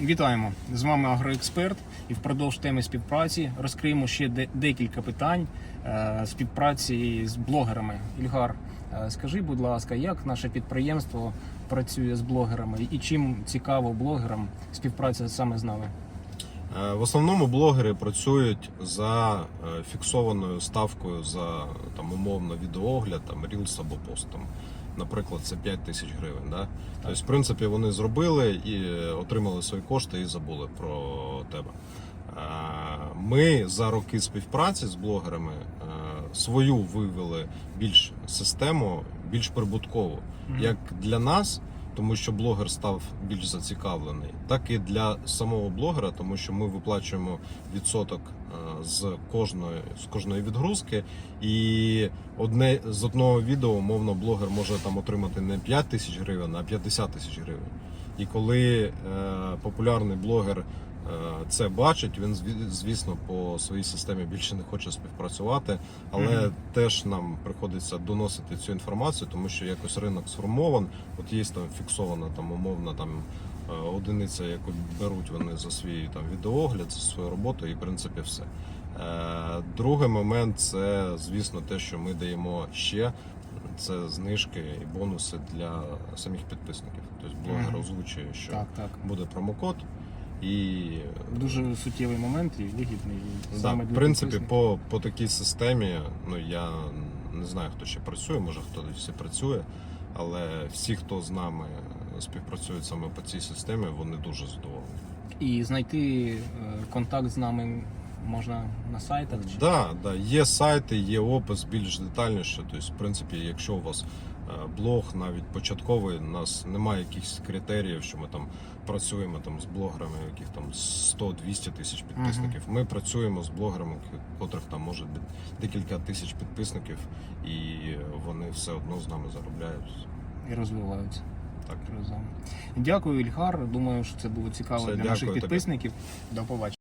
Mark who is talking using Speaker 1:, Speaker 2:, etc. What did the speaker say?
Speaker 1: Вітаємо з вами агроексперт. І впродовж теми співпраці розкриємо ще де- декілька питань е, співпраці з блогерами. Ільгар, е, скажи, будь ласка, як наше підприємство працює з блогерами і чим цікаво блогерам співпраця саме з нами?
Speaker 2: Е, В основному блогери працюють за е, фіксованою ставкою за там умовно відеоогляд, там Reels або пост. Наприклад, це 5 тисяч гривень. Да? Тобто, в принципі, вони зробили і отримали свої кошти і забули про тебе. Е, Ми за роки співпраці з блогерами е, свою вивели більш систему, більш прибуткову, як для нас, тому що блогер став більш зацікавлений, так і для самого блогера, тому що ми виплачуємо відсоток е, з кожної з кожної відгрузки, і одне з одного відео, умовно, блогер може там отримати не 5 тисяч гривень, а 50 тисяч гривень. І коли е, популярний блогер е, це бачить, він звісно по своїй системі більше не хоче співпрацювати, але
Speaker 1: Мгм.
Speaker 2: теж нам приходиться доносити цю інформацію, тому що якось ринок сформован. От є там фіксована там умовна там е, одиниця, яку беруть вони за свій там відеоогляд, за свою роботу, і в принципі все. Другий момент це, звісно, те, що ми даємо ще. Це знижки і бонуси для самих підписників. Тобто блогер озвучує, що
Speaker 1: Так, так.
Speaker 2: буде промокод, і
Speaker 1: Дуже суттєвий момент і вигідний
Speaker 2: да,
Speaker 1: саме
Speaker 2: в
Speaker 1: для
Speaker 2: принципі
Speaker 1: підписників.
Speaker 2: по, по такій системі. Ну я не знаю, хто ще працює, може хто ще працює, але всі, хто з нами співпрацюють саме по цій системі, вони дуже задоволені.
Speaker 1: І знайти е, контакт з нами можна на сайтах. Чи...
Speaker 2: Да, да, є сайти, є опис більш детальніше. Тобто, в принципі, якщо у вас е, блог навіть початковий, у нас немає якихось критеріїв, що ми там працюємо там з блогерами, яких там 100-200 тисяч підписників. Ми працюємо з блогерами, котрих там може бути декілька тисяч підписників, і вони все одно з нами заробляють.
Speaker 1: І розвиваються.
Speaker 2: Так.
Speaker 1: разом. Дякую, Ільгар. Думаю, що це було цікаво
Speaker 2: Все,
Speaker 1: для
Speaker 2: дякую
Speaker 1: наших
Speaker 2: тобі.
Speaker 1: підписників. До побачення.